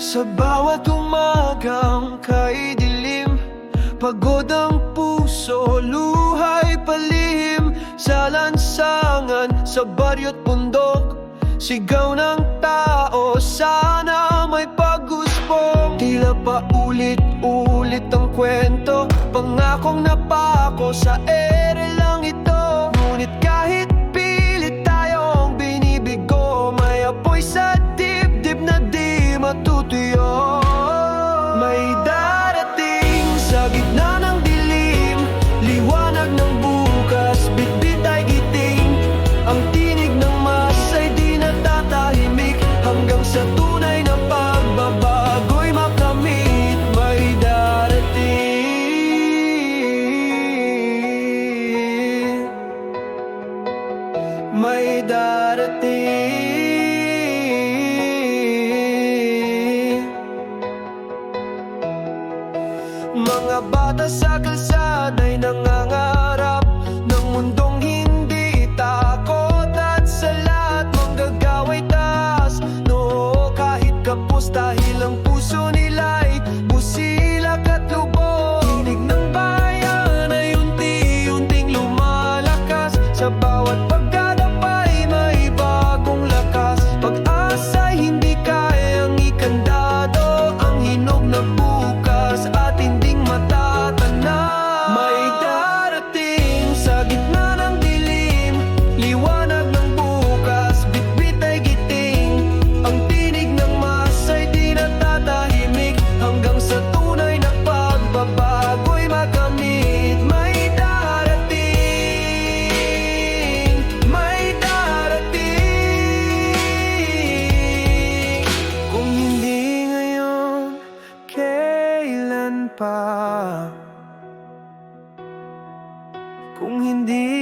Sa bawat umagang kay dilim Pagod ang puso, luhay palihim. Sa lansangan, sa baryo't bundok Sigaw ng tao, sana may pagguspong Tila pa ulit-ulit ang kwento Pangakong napako sa ere May darating. Mga bata sa kalsada'y nangangarap Ng mundong hindi takot At sa lahat manggagawa'y taas. No, kahit kapos dahil ang puso nila'y the boy. Pa? Kung hindi